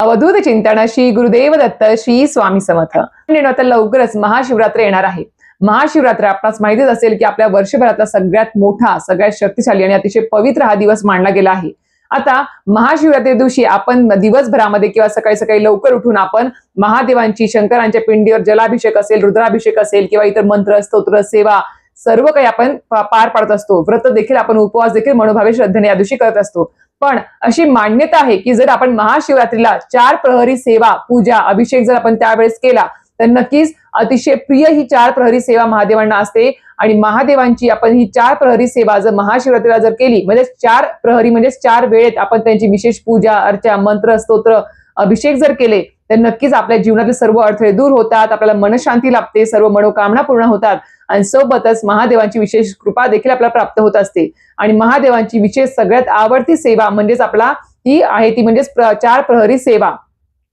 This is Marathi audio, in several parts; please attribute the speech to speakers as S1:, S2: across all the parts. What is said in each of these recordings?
S1: अवधूत चिंतनाशी श्री गुरुदेव दत्त श्री स्वामी समर्थ. आता लवकरच महाशिवरात्र येणार आहे. महाशिवरात्र आपणास माहितीच असेल की आपल्या वर्षभरातला सगळ्यात मोठा सगळ्यात शक्तिशाली आणि अतिशय पवित्र हा दिवस मानला गेला आहे. आता महाशिवरात्री दिवशी आपण दिवसभरामध्ये किंवा सकाळी सकाळी लवकर उठून आपण महादेवांची शंकरांच्या पिंडीवर जलाभिषेक असेल रुद्राभिषेक असेल किंवा इतर मंत्र स्तोत्र सेवा सर्व काही आपण पार पाडत असतो. व्रत देखील आपण उपवास देखील मनोभावे श्रद्धेने या दिवशी करत असतो. पण अशी मान्यता आहे की जर आपण महाशिवरात्रीला चार प्रहरी सेवा पूजा अभिषेक जर आपण त्यावेळेस केला तर नक्कीच अतिशय प्रिय ही चार प्रहरी सेवा महादेवांना असते. आणि महादेवांची आपण ही चार प्रहरी सेवा जर महाशिवरात्रीला जर केली म्हणजे चार प्रहरी म्हणजे चार वेळेत आपण त्यांची विशेष पूजा अर्चा मंत्र स्तोत्र अभिषेक जर केले तर नक्कीच आपल्या जीवनातील सर्व अडथळे दूर होतात आपल्याला मनशांती लाभते सर्व मनोकामना पूर्ण होतात. आणि सोबतच महादेवांची विशेष कृपा देखील आपल्याला प्राप्त होत असते. आणि महादेवांची विशेष सगळ्यात आवडती सेवा म्हणजेच आपला ती आहे ती म्हणजेच चार प्रहरी सेवा.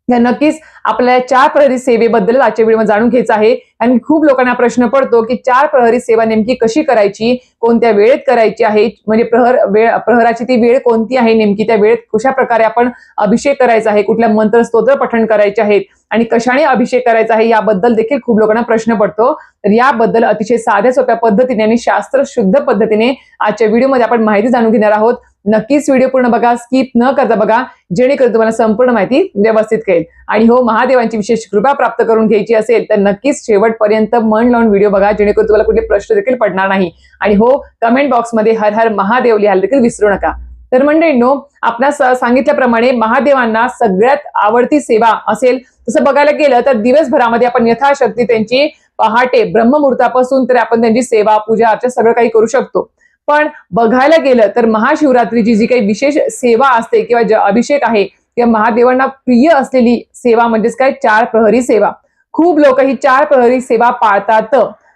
S1: नक्कीच आपल्या चार प्रहरी सेवेबद्दल आजच्या व्हिडिओ जाणून घ्यायचं आहे. आणि खूप लोकांना प्रश्न पडतो की चार प्रहरी सेवा नेमकी कशी करायची कोणत्या वेळेत करायची आहे म्हणजे प्रहर वेळ प्रहराची ती वेळ कोणती आहे नेमकी त्या वेळेत कशा प्रकारे आपण अभिषेक करायचा आहे कुठल्या मंत्र स्तोत्र पठण करायचे आहेत आणि कशाने अभिषेक करायचा आहे याबद्दल देखील खूप लोकांना प्रश्न पडतो. तर याबद्दल अतिशय साध्या सोप्या पद्धतीने आणि शास्त्र शुद्ध पद्धतीने आजच्या व्हिडिओमध्ये आपण माहिती जाणून घेणार आहोत. नक्कीच व्हिडिओ पूर्ण बघा स्किप न करता बघा जेणेकरून तुम्हाला संपूर्ण माहिती व्यवस्थित कळेल. आणि हो महादेवांची विशेष कृपा प्राप्त करून घ्यायची असेल तर नक्कीच शेवटपर्यंत मन लावून व्हिडिओ बघा जेणेकरून तुम्हाला कुठले प्रश्न देखील पडणार नाही. आणि हो कमेंट बॉक्समध्ये हर हर महादेव लिहायला देखील विसरू नका. तर मंडळींनो आपणास सांगितल्याप्रमाणे महादेवांना सगळ्यात आवडती सेवा असेल तसं बघायला गेलं तर दिवसभरामध्ये आपण यथाशक्ती त्यांची पहाटे ब्रह्ममुहूर्तापासून तर आपण त्यांची सेवा पूजा अर्चा सगळं काही करू शकतो. पण बघायला गेलं तर महाशिवरात्रीची जी काही विशेष सेवा असते किंवा जे अभिषेक आहे किंवा महादेवांना प्रिय असलेली सेवा म्हणजेच काय? चार प्रहरी सेवा. खूप लोक ही चार प्रहरी सेवा पाळतात.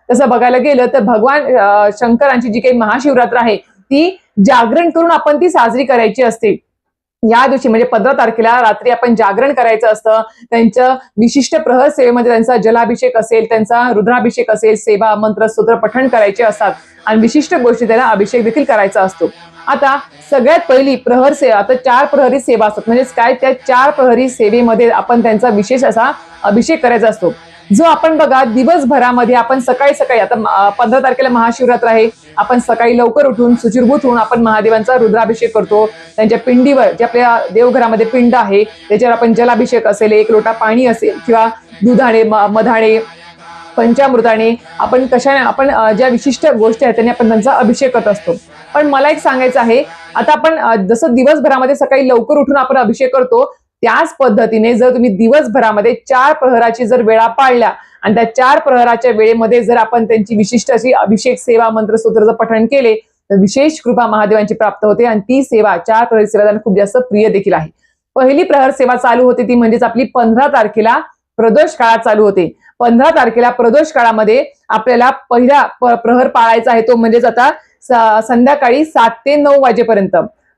S1: तसं बघायला गेलं तर भगवान शंकरांची जी काही महाशिवरात्र आहे ती जागरण करून आपण ती साजरी करायची असते. या दिवशी म्हणजे पंधरा तारखेला रात्री आपण जागरण करायचं असतं. त्यांचं विशिष्ट प्रहर सेवेमध्ये त्यांचा जलाभिषेक असेल त्यांचा रुद्राभिषेक असेल सेवा मंत्र स्तोत्र पठण करायचे असतात. आणि विशिष्ट गोष्टी त्यांना अभिषेक देखील करायचा असतो. आता सगळ्यात पहिली प्रहर सेवा आता चार प्रहरी सेवा असतात. म्हणजेच काय? त्या चार प्रहरी सेवेमध्ये आपण त्यांचा विशेष असा अभिषेक करायचा असतो. जो आपण बघा दिवसभरामध्ये आपण सकाळी सकाळी आता पंधरा तारखेला महाशिवरात्र आहे. आपण सकाळी लवकर उठून सुचिरभूत होऊन आपण महादेवांचा रुद्राभिषेक करतो. त्यांच्या पिंडीवर जे आपल्या देवघरामध्ये पिंड आहे त्याच्यावर आपण जलाभिषेक असेल एक लोटा पाणी असेल किंवा दुधाणे मधाणे पंचामृताने आपण कशाने आपण ज्या विशिष्ट गोष्टी आहेत त्यांनी आपण त्यांचा अभिषेक करत असतो. पण मला एक सांगायचं आहे आता आपण जसं दिवसभरामध्ये सकाळी लवकर उठून आपण अभिषेक करतो त्याच पद्धतीने जर तुम्ही दिवसभरामध्ये चार प्रहराची जर वेळा पाळल्या आणि त्या चार प्रहराच्या वेळेमध्ये जर आपण त्यांची विशिष्ट अशी अभिषेक सेवा मंत्र स्तोत्राचं पठण केले तर विशेष कृपा महादेवांची प्राप्त होते आणि ती सेवा चार प्रहर सेवा खूप जास्त प्रिय देखील आहे. पहिली प्रहर सेवा चालू होते ती म्हणजेच आपली पंधरा तारखेला प्रदोष काळात चालू होते. पंधरा तारखेला प्रदोष काळामध्ये आपल्याला पहिला प्रहर पाळायचा आहे तो म्हणजेच आता संध्याकाळी सात ते नऊ वाजेपर्यंत.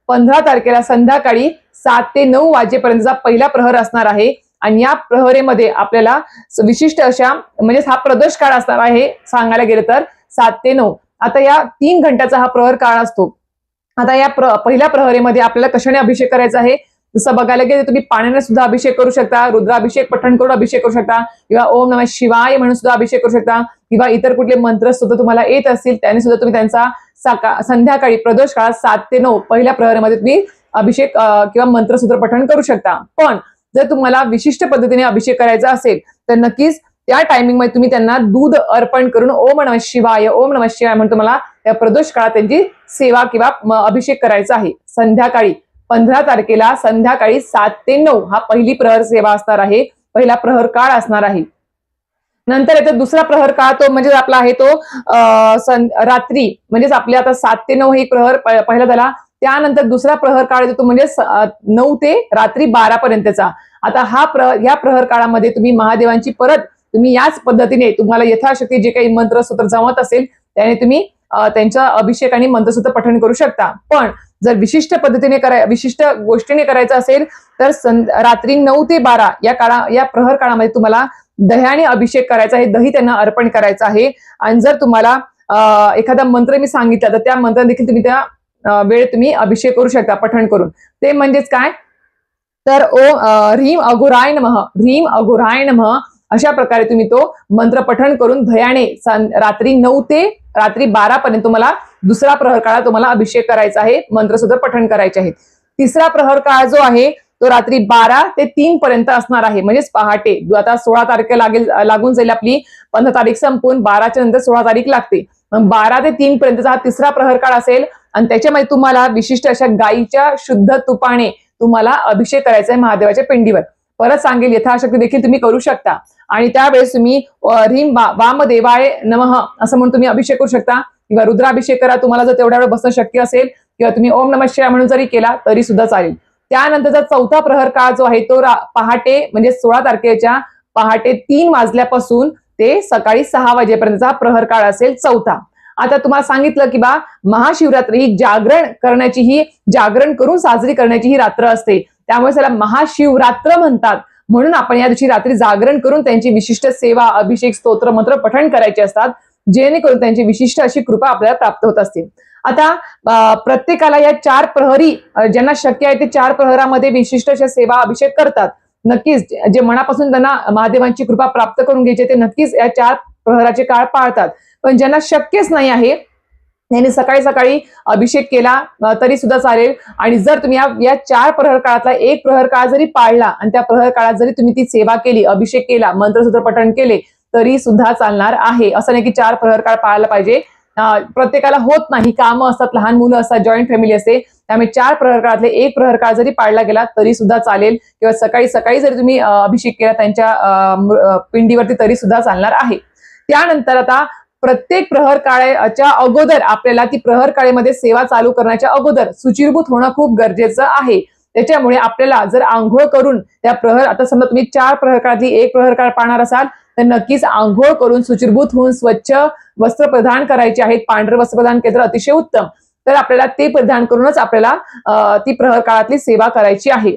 S1: पंधरा तारखेला संध्याकाळी सात ते नऊ वाजेपर्यंतचा पहिला प्रहर असणार आहे. आणि या प्रहरेमध्ये आपल्याला विशिष्ट अशा म्हणजेच हा प्रदोष काळ असणार आहे सांगायला गेलं तर सात ते नऊ. आता या तीन घंट्याचा हा प्रहर काळ असतो. आता या प्र पहिल्या प्रहरेमध्ये आपल्याला कशाने अभिषेक करायचा आहे? जसं बघायला गेलं तुम्ही पाण्याने सुद्धा अभिषेक करू शकता रुद्राभिषेक पठण करून अभिषेक करू शकता किंवा ओम नमः शिवाय म्हणून सुद्धा अभिषेक करू शकता. किंवा इतर कुठले मंत्र सुद्धा तुम्हाला येत असतील त्याने सुद्धा तुम्ही त्यांचा साका संध्याकाळी प्रदोष काळात सात ते नऊ पहिल्या प्रहरामध्ये तुम्ही अभिषेक किंवा मंत्रसूत्र पठण करू शकता. पण जर तुम्हाला विशिष्ट पद्धतीने अभिषेक करायचा असेल तर नक्कीच त्या टायमिंगमध्ये तुम्ही त्यांना दूध अर्पण करून ओम नम शिवाय ओम नम शिवाय म्हणून तुम्हाला त्या प्रदोष काळात त्यांची सेवा किंवा अभिषेक करायचा आहे. संध्याकाळी पंधरा तारखेला संध्याकाळी सात ते नऊ हा पहिली प्रहर सेवा असणार आहे पहिला प्रहर काळ असणार आहे. नंतर येतो दुसरा प्रहर काळ तो म्हणजे आपला आहे तो रात्री. म्हणजेच आपले आता सात ते नऊ हे प्रहर पहिला झाला. त्यानंतर दुसरा प्रहर काळ येतो तो म्हणजे नऊ ते रात्री बारा पर्यंतचा. आता हा प्र या प्रहर काळामध्ये तुम्ही महादेवांची परत तुम्ही याच पद्धतीने तुम्हाला यथाशक्ती जे काही मंत्र सूत्र जमत असेल त्याने तुम्ही त्यांच्या अभिषेक आणि मंत्रसूत्र पठण करू शकता. पण जर विशिष्ट पद्धतीने कराय विशिष्ट गोष्टीने करायचं असेल तर रात्री नऊ ते बारा या काळा या प्रहर काळामध्ये तुम्हाला दह्याने अभिषेक करायचा आहे दही त्यांना अर्पण करायचं आहे. आणि जर तुम्हाला एखादा मंत्र मी सांगितला तर त्या मंत्र देखील तुम्ही त्या वेळ वेळेत तुम्ही अभिषेक करू शकता पठण करून. ते म्हणजेच काय? तर ओ ह्रीम अघोराय नमः ह्रीम अघोराय नमः अशा प्रकारे तुम्ही तो मंत्र पठण करून धयाने रात्री नऊ ते रात्री बारा पर्यंत तुम्हाला दुसरा प्रहर काळा तुम्हाला अभिषेक करायचा आहे मंत्र सुद्धा पठण करायचे आहे तिसरा प्रहर काळ जो आहे तो रात्री बारा ते तीन पर्यंत असणार आहे. म्हणजेच पहाटे आता सोळा तारखेला लागेल लागून जाईल आपली पंधरा तारीख संपून बाराच्या नंतर सोळा तारीख लागते. मग बारा ते तीन पर्यंतचा हा तिसरा प्रहर काळ असेल आणि त्याच्यामध्ये तुम्हाला विशिष्ट अशा गायीच्या शुद्ध तुपाने तुम्हाला अभिषेक करायचा आहे महादेवाच्या पिंडीवर. परत सांगेल यथाशक्ती देखील तुम्ही करू शकता. आणि त्यावेळेस तुम्ही अ, ह्रीम वामदेवाय नमः असं म्हणून तुम्ही अभिषेक करू शकता. किंवा रुद्राभिषेक करा तुम्हाला जर तेवढ्या वेळ बसणं शक्य असेल किंवा तुम्ही ओम नमः शिवाय म्हणून जरी केला तरी सुद्धा चालेल. त्यानंतरचा चौथा प्रहर काळ जो आहे तो पहाटे म्हणजे सोळा तारखेच्या पहाटे तीन वाजल्यापासून ते सकाळी सहा वाजेपर्यंतचा प्रहर काळ असेल चौथा. आता तुम्हाला सांगितलं की बा महाशिवरात्री ही जागरण करण्याची ही जागरण करून साजरी करण्याची ही रात्र असते. त्यामुळे त्याला महाशिवरात्र म्हणतात. म्हणून आपण या दिवशी रात्री जागरण करून त्यांची विशिष्ट सेवा अभिषेक स्तोत्र मंत्र पठण करायचे असतात. जेणेकरून त्यांची विशिष्ट अशी कृपा आपल्याला प्राप्त होत असते. आता प्रत्येकाला या चार प्रहरी ज्यांना शक्य आहे ते चार प्रहरामध्ये विशिष्ट अशा सेवा अभिषेक करतात. नक्कीच जे मनापासून त्यांना महादेवांची कृपा प्राप्त करून घ्यायची ते नक्कीच या चार प्रहराचे काळ पाळतात. पण ज्यांना शक्यच नाही आहे त्यांनी सकाळी सकाळी अभिषेक केला तरी सुद्धा चालेल. आणि जर तुम्ही या या चार प्रहर काळातला एक प्रहर काळ जरी पाळला आणि त्या प्रहर काळात जरी तुम्ही ती सेवा केली अभिषेक केला मंत्रसूत्र पठण केले तरी सुद्धा चालणार आहे. असं नाही की चार प्रहर काळ पाळायला पाहिजे. प्रत्येकाला होत नाही. कामं असतात लहान मुलं असतात जॉईंट फॅमिली असते. त्यामुळे चार प्रहर काळातले एक प्रहर काळ जरी पाळला गेला तरी सुद्धा चालेल. किंवा सकाळी सकाळी जरी तुम्ही अभिषेक केला त्यांच्या पिंडीवरती तरी सुद्धा चालणार आहे. त्यानंतर आता प्रत्येक प्रहर काळाच्या अगोदर आपल्याला ती प्रहर काळेमध्ये सेवा चालू करण्याच्या अगोदर सुचिरभूत होणं खूप गरजेचं आहे. त्याच्यामुळे आपल्याला जर आंघोळ करून त्या प्रहर आता समजा तुम्ही चार प्रहर काळातली एक प्रहर काळ पाहणार असाल तर नक्कीच आंघोळ करून सुचिरभूत होऊन स्वच्छ वस्त्र प्रदान करायचे आहेत. पांढरे वस्त्र प्रदान केलं अतिशय उत्तम. तर आपल्याला ते परिधान करूनच आपल्याला ती प्रहर काळातली सेवा करायची आहे.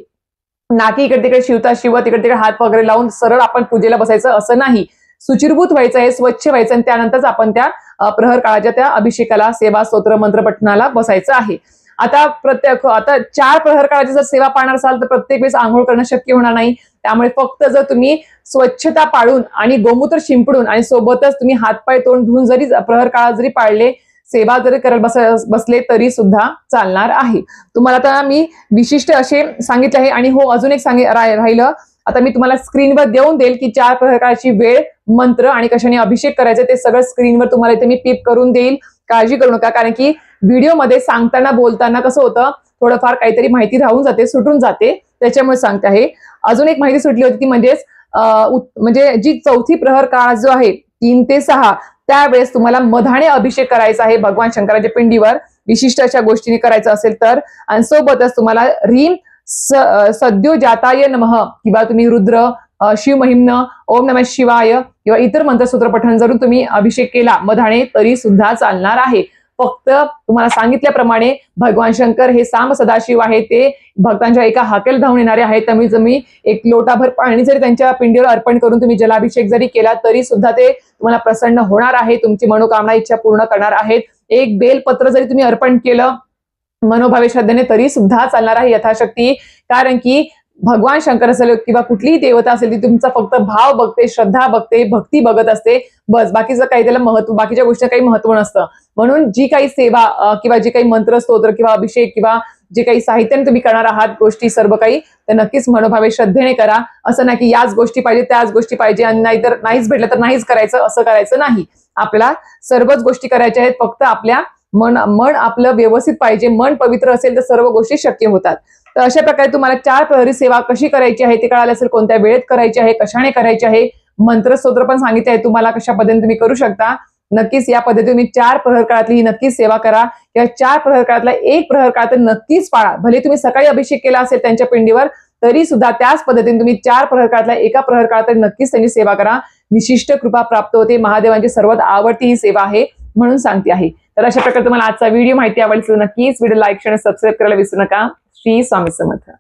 S1: नाकी इकडे तिकडे शिवता शिव तिकडे तिकडे हात वगैरे लावून सरळ आपण पूजेला बसायचं असं नाही. सुचिरभूत व्हायचं आहे स्वच्छ व्हायचं आणि त्यानंतरच आपण त्या प्रहर काळाच्या त्या अभिषेकाला सेवा स्तोत्र मंत्र पठणाला बसायचं आहे. आता प्रत्येक आता चार प्रहर काळाची जर सेवा पाहणार असाल तर प्रत्येक वेळेस आंघोळ करणं शक्य होणार नाही. त्यामुळे फक्त जर तुम्ही स्वच्छता पाळून आणि गोमूत्र शिंपडून आणि सोबतच तुम्ही हातपाय तोंड धुवून जरी प्रहर काळात जरी पाळले सेवा जरी करत बस बसले तरी सुद्धा चालणार आहे. तुम्हाला आता मी विशिष्ट असे सांगितले आहे आणि हो अजून एक सांगे राहिलं. आता मी तुम्हाला स्क्रीनवर देऊन देईल की चार प्रकारची वेळ मंत्र आणि कशाने अभिषेक करायचे ते सगळं स्क्रीनवर तुम्हाला इथे मी पिप करून देईल. काळजी करू नका कारण की व्हिडिओमध्ये सांगताना बोलताना कसं होतं थोडंफार काहीतरी माहिती राहून जाते सुटून जाते. त्याच्यामुळे सांगते आहे. अजून एक माहिती सुटली होती ती म्हणजेच म्हणजे जी चौथी प्रहर काळ जो आहे तीन ते सहा त्यावेळेस तुम्हाला मधाने अभिषेक करायचा आहे भगवान शंकराच्या पिंडीवर. विशिष्ट अशा गोष्टीने करायचं असेल तर. आणि सोबतच तुम्हाला रीम स सद्यो जाताय नमः किंवा तुम्ही रुद्र शिवमहिम्न ओम नमः शिवाय किंवा इतर मंत्रसूत्र पठण जरून तुम्ही अभिषेक केला. मधाने तरी सुद्धा चालणार आहे. फक्त तुम्हाला सांगितल्याप्रमाणे भगवान शंकर हे साम सदाशिव आहे ते भक्तांच्या एका हाकेल धावून येणारे आहेत. त्यामुळे तुम्ही एक लोटाभर पाणी जरी त्यांच्या पिंडीवर अर्पण करून तुम्ही जलाभिषेक जरी केला तरी सुद्धा ते तुम्हाला प्रसन्न होणार आहे. तुमची मनोकामना इच्छा पूर्ण करणार आहेत. एक बेलपत्र जरी तुम्ही अर्पण केलं मनोभावे श्रद्धेने तरी सुद्धा चालणार आहे यथाशक्ती. कारण की भगवान शंकर असेल किंवा कुठलीही देवता असेल ती तुमचा फक्त भाव बघते श्रद्धा बघते भक्ती बघत असते. बस बाकीचं काही त्याला महत्त्व बाकीच्या गोष्टी काही महत्त्व नसतं. म्हणून जी काही सेवा किंवा जे काही मंत्रस्तोत्र किंवा अभिषेक किंवा जे काही साहित्याने तुम्ही करणार आहात गोष्टी सर्व काही तर नक्कीच मनोभावे श्रद्धेने करा. असं नाही की याच गोष्टी पाहिजे त्याच गोष्टी पाहिजे आणि नाही तर नाहीच भेटलं तर नाहीच करायचं असं करायचं नाही. आपल्याला सर्वच गोष्टी करायच्या आहेत फक्त आपल्या मन मन आपलं व्यवस्थित पाहिजे मन पवित्र असेल तर सर्व गोष्टी शक्य होतात. तर अशा प्रकारे तुम्हाला चार प्रहरी सेवा कशी करायची आहे ते कळालं असेल कोणत्या वेळेत करायची आहे कशाने करायची आहे मंत्रस्तोत्र पण सांगितले आहे तुम्हाला कशा पद्धतीने तुम्ही करू शकता. नक्कीच या पद्धतीने तुम्ही चार प्रहर काळातली ही नक्कीच सेवा करा. किंवा चार प्रहर काळातला एक प्रहर काळ तर नक्कीच पाळा. भले तुम्ही सकाळी अभिषेक केला असेल त्यांच्या पिंडीवर तरी सुद्धा त्याच पद्धतीने तुम्ही चार प्रहर काळातला एका प्रहर काळात तरी नक्कीच त्यांची सेवा करा. विशिष्ट कृपा प्राप्त होते. महादेवांची सर्वात आवडती ही सेवा आहे म्हणून सांगते आहे. तर अशा प्रकारे तुम्हाला आजचा व्हिडिओ माहिती आवडली नक्कीच व्हिडिओ लाईक शेअर सबस्क्राईब करायला विसरू नका. श्री स्वामी समर्थ.